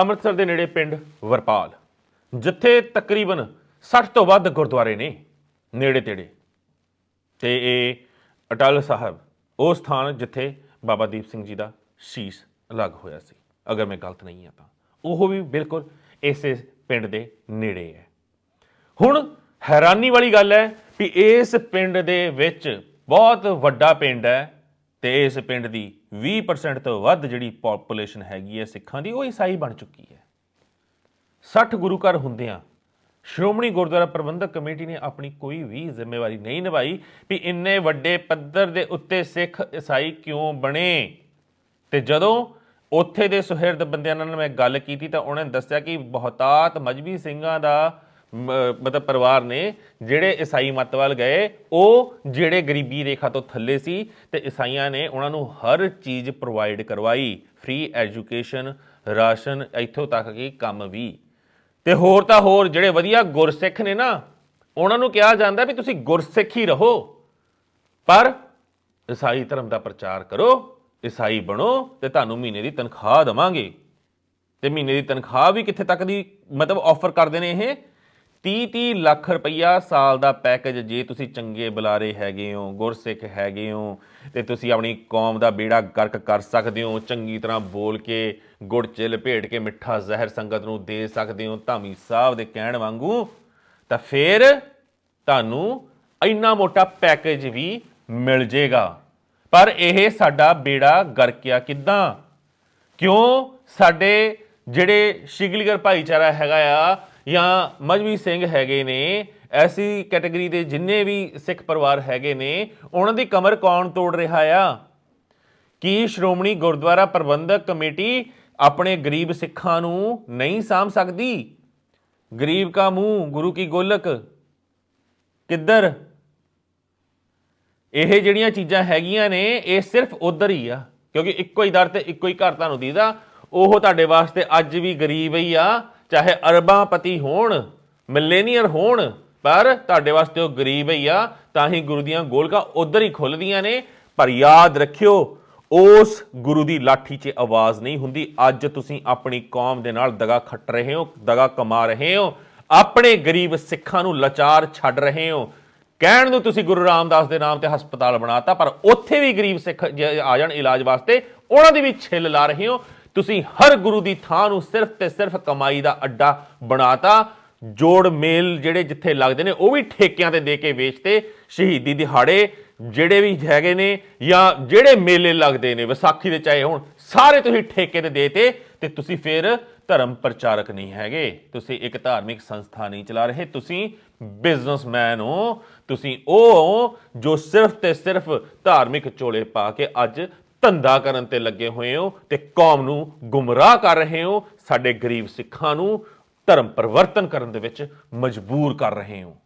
ਅੰਮ੍ਰਿਤਸਰ ਦੇ ਨੇੜੇ ਪਿੰਡ ਵਰਪਾਲ, ਜਿੱਥੇ ਤਕਰੀਬਨ 60 ਤੋਂ ਵੱਧ ਗੁਰਦੁਆਰੇ ਨੇ ਨੇੜੇ ਤੇੜੇ। ਤੇ ਇਹ ਅਟਲ ਸਾਹਿਬ, ਉਹ ਸਥਾਨ ਜਿੱਥੇ ਬਾਬਾ ਦੀਪ ਸਿੰਘ ਜੀ ਦਾ ਸ਼ੀਸ਼ ਲੱਗ ਹੋਇਆ ਸੀ। ਅਗਰ ਮੈਂ ਗਲਤ ਨਹੀਂ ਹਾਂ ਤਾਂ, ਉਹ ਵੀ ਬਿਲਕੁਲ ਇਸੇ ਪਿੰਡ ਦੇ ਨੇੜੇ ਹੈ। ਹੁਣ ਹੈਰਾਨੀ ਵਾਲੀ ਗੱਲ ਹੈ ਕਿ ਇਸ ਪਿੰਡ ਦੇ ਵਿੱਚ ਬਹੁਤ ਵੱਡਾ ਪਿੰਡ ਹੈ ਤੇ ਇਸ ਪਿੰਡ ਦੀ 20% ਤੋਂ ਵੱਧ ਜਿਹੜੀ ਪੋਪੂਲੇਸ਼ਨ ਹੈਗੀ ਹੈ ਸਿੱਖਾਂ ਦੀ, ਉਹ ਈਸਾਈ ਬਣ ਚੁੱਕੀ ਹੈ। 60 ਗੁਰੂ ਘਰ ਹੁੰਦਿਆਂ ਸ਼੍ਰੋਮਣੀ ਗੁਰਦੁਆਰਾ ਪ੍ਰਬੰਧਕ ਕਮੇਟੀ ਨੇ ਆਪਣੀ ਕੋਈ ਵੀ ਜ਼ਿੰਮੇਵਾਰੀ ਨਹੀਂ ਨਿਭਾਈ ਵੀ ਇੰਨੇ ਵੱਡੇ ਪੱਧਰ ਦੇ ਉੱਤੇ ਸਿੱਖ ਈਸਾਈ ਕਿਉਂ ਬਣੇ। ਤੇ ਜਦੋਂ ਉੱਥੇ ਦੇ ਸੁਹਿਰਦ ਬੰਦਿਆਂ ਨਾਲ ਮੈਂ ਗੱਲ ਕੀਤੀ ਤਾਂ ਉਹਨਾਂ ਨੇ ਦੱਸਿਆ ਕਿ ਬਹੁਤਾਤ ਮਜਬੀ ਸਿੰਘਾਂ ਦਾ ਮਤਲਬ ਪਰਿਵਾਰ ਨੇ ਜਿਹੜੇ ਈਸਾਈ ਮਤ ਵੱਲ ਗਏ, ਉਹ ਜਿਹੜੇ ਗਰੀਬੀ ਰੇਖਾ ਤੋਂ ਥੱਲੇ ਸੀ ਤੇ ਈਸਾਈਆਂ ਨੇ ਉਹਨਾਂ ਨੂੰ ਹਰ ਚੀਜ਼ ਪ੍ਰੋਵਾਈਡ ਕਰਵਾਈ ਫ੍ਰੀ ਐਜੂਕੇਸ਼ਨ ਰਾਸ਼ਨ, ਇੱਥੋਂ ਤੱਕ ਕਿ ਕੰਮ ਵੀ। ਤੇ ਹੋਰ ਤਾਂ ਹੋਰ, ਜਿਹੜੇ ਵਧੀਆ ਗੁਰਸਿੱਖ ਨੇ ਨਾ, ਉਹਨਾਂ ਨੂੰ ਕਿਹਾ ਜਾਂਦਾ ਵੀ ਤੁਸੀਂ ਗੁਰਸਿੱਖ ਹੀ ਰਹੋ, ਪਰ ਈਸਾਈ ਧਰਮ ਦਾ ਪ੍ਰਚਾਰ ਕਰੋ, ਈਸਾਈ ਬਣੋ ਤੇ ਤੁਹਾਨੂੰ ਮਹੀਨੇ ਦੀ ਤਨਖਾਹ ਦਵਾਂਗੇ। ਤੇ ਮਹੀਨੇ ਦੀ ਤਨਖਾਹ ਵੀ ਕਿੱਥੇ ਤੱਕ ਦੀ ਮਤਲਬ ਆਫਰ ਕਰਦੇ ਨੇ ਇਹ? 30-30 ਲੱਖ ਰੁਪਈਆ ਸਾਲ ਦਾ ਪੈਕੇਜ ਜੇ ਤੁਸੀਂ ਚੰਗੇ ਬੁਲਾਰੇ ਹੈਗੇ ਹੋ, ਗੁਰਸਿੱਖ ਹੈਗੇ ਹੋ, ਤੇ ਤੁਸੀਂ ਆਪਣੀ ਕੌਮ ਦਾ ਬੇੜਾ ਗਰਕ ਕਰ ਸਕਦੇ ਹੋ, ਚੰਗੀ ਤਰ੍ਹਾਂ ਬੋਲ ਕੇ ਗੁੜ ਚ ਲਪੇਟ ਕੇ ਮਿੱਠਾ ਜ਼ਹਿਰ ਸੰਗਤ ਨੂੰ ਦੇ ਸਕਦੇ ਹੋ, ਧਾਮੀ ਸਾਹਿਬ ਦੇ ਕਹਿਣ ਵਾਂਗੂ, ਤਾਂ ਫਿਰ ਤੁਹਾਨੂੰ ਇੰਨਾ ਮੋਟਾ ਪੈਕੇਜ ਵੀ ਮਿਲ ਜੇਗਾ। ਪਰ ਇਹ ਸਾਡਾ ਬੇੜਾ ਗਰਕਿਆ ਕਿੱਦਾਂ? ਕਿਉਂ? ਸਾਡੇ ਜਿਹੜੇ ਸ਼ਿਗਲੀਗਰ ਭਾਈਚਾਰਾ ਹੈਗਾ ਆ ਜਾਂ ਮਜ਼ਵੀ ਸਿੰਘ ਹੈਗੇ ਨੇ, ਐਸੀ ਕੈਟਾਗਰੀ ਦੇ ਜਿੰਨੇ ਵੀ ਸਿੱਖ ਪਰਿਵਾਰ ਹੈਗੇ ਨੇ, ਉਹਨਾਂ ਦੀ ਕਮਰ ਕੌਣ ਤੋੜ ਰਿਹਾ ਆ? ਕੀ ਸ਼੍ਰੋਮਣੀ ਗੁਰਦੁਆਰਾ ਪ੍ਰਬੰਧਕ ਕਮੇਟੀ ਆਪਣੇ ਗਰੀਬ ਸਿੱਖਾਂ ਨੂੰ ਨਹੀਂ ਸਾਂਭ ਸਕਦੀ? ਗਰੀਬ ਕਾ ਮੂੰਹ, ਗੁਰੂ ਕੀ ਗੋਲਕ? ਕਿੱਧਰ? ਇਹ ਜਿਹੜੀਆਂ ਚੀਜ਼ਾਂ ਹੈਗੀਆਂ ਨੇ, ਇਹ ਸਿਰਫ ਉਧਰ ਹੀ ਆ, ਕਿਉਂਕਿ ਇੱਕੋ ਹੀ ਦਰ ਤੇ ਇੱਕੋ ਹੀ ਘਰ ਤੁਹਾਨੂੰ ਦੀਦਾ। ਉਹ ਤੁਹਾਡੇ ਵਾਸਤੇ ਅੱਜ ਵੀ ਗਰੀਬ ਹੀ ਆ, ਚਾਹੇ ਅਰਬਾਂ ਪਤੀ ਹੋਣ, ਮਿਲੇਨੀਅਰ ਹੋਣ, ਪਰ ਤੁਹਾਡੇ ਵਾਸਤੇ ਉਹ ਗਰੀਬ ਹੀ ਆ, ਤਾਂ ਹੀ ਗੁਰੂ ਦੀਆਂ ਗੋਲਕਾਂ ਉਧਰ ਹੀ ਖੁੱਲਦੀਆਂ ਨੇ। ਪਰ ਯਾਦ ਰੱਖਿਓ, ਉਸ ਗੁਰੂ ਦੀ ਲਾਠੀ 'ਚ ਆਵਾਜ਼ ਨਹੀਂ ਹੁੰਦੀ। ਅੱਜ ਤੁਸੀਂ ਆਪਣੀ ਕੌਮ ਦੇ ਨਾਲ ਦਗਾ ਖੱਟ ਰਹੇ ਹੋ, ਦਗਾ ਕਮਾ ਰਹੇ ਹੋ। ਆਪਣੇ ਗਰੀਬ ਸਿੱਖਾਂ ਨੂੰ ਲਾਚਾਰ ਛੱਡ ਰਹੇ ਹੋ। ਕਹਿਣ ਨੂੰ ਤੁਸੀਂ ਗੁਰੂ ਰਾਮਦਾਸ ਦੇ ਨਾਮ ਤੇ ਹਸਪਤਾਲ ਬਣਾਤਾ, ਪਰ ਉੱਥੇ ਵੀ ਗਰੀਬ ਸਿੱਖ ਜੇ ਆ ਜਾਣ ਇਲਾਜ ਵਾਸਤੇ, ਉਹਨਾਂ ਦੀ ਵੀ ਛਿੱਲ ਲਾ ਰਹੇ ਹੋ। ਤੁਸੀਂ ਹਰ ਗੁਰੂ ਦੀ ਥਾਂ ਨੂੰ ਸਿਰਫ ਤੇ ਸਿਰਫ ਕਮਾਈ ਦਾ ਅੱਡਾ ਬਣਾਤਾ। ਜੋੜ ਮੇਲ ਜਿਹੜੇ ਜਿੱਥੇ ਲੱਗਦੇ ਨੇ, ਉਹ ਵੀ ਠੇਕਿਆਂ ਤੇ ਦੇ ਕੇ ਵੇਚਤੇ, ਸ਼ਹੀਦੀ ਦਿਹਾੜੇ ਜਿਹੜੇ ਵੀ ਹੈਗੇ ਨੇ ਜਾਂ ਜਿਹੜੇ ਮੇਲੇ ਲੱਗਦੇ ਨੇ, ਵਿਸਾਖੀ ਦੇ ਚਾਹੇ ਹੁਣ, ਸਾਰੇ ਤੁਸੀਂ ਠੇਕੇ ਤੇ ਦੇਤੇ ਤੇ ਤੁਸੀਂ ਫਿਰ ਧਰਮ ਪ੍ਰਚਾਰਕ ਨਹੀਂ ਹੈਗੇ। ਤੁਸੀਂ ਇੱਕ ਧਾਰਮਿਕ ਸੰਸਥਾ ਨਹੀਂ ਚਲਾ ਰਹੇ, ਤੁਸੀਂ ਬਿਜ਼ਨਸਮੈਨ ਹੋ, ਤੁਸੀਂ ਉਹ ਹੋ ਜੋ ਸਿਰਫ ਤੇ ਸਿਰਫ ਧਾਰਮਿਕ ਚੋਲੇ ਪਾ ਕੇ ਅੱਜ ਧੰਦਾ ਕਰਨ ਤੇ ਲੱਗੇ ਹੋਏ ਹੋ ਤੇ ਕੌਮ ਨੂੰ ਗੁੰਮਰਾਹ ਕਰ ਰਹੇ ਹੋ, ਸਾਡੇ ਗਰੀਬ ਸਿੱਖਾਂ ਨੂੰ ਧਰਮ ਪਰਿਵਰਤਨ ਕਰਨ ਦੇ ਵਿੱਚ ਮਜਬੂਰ ਕਰ ਰਹੇ ਹੋ।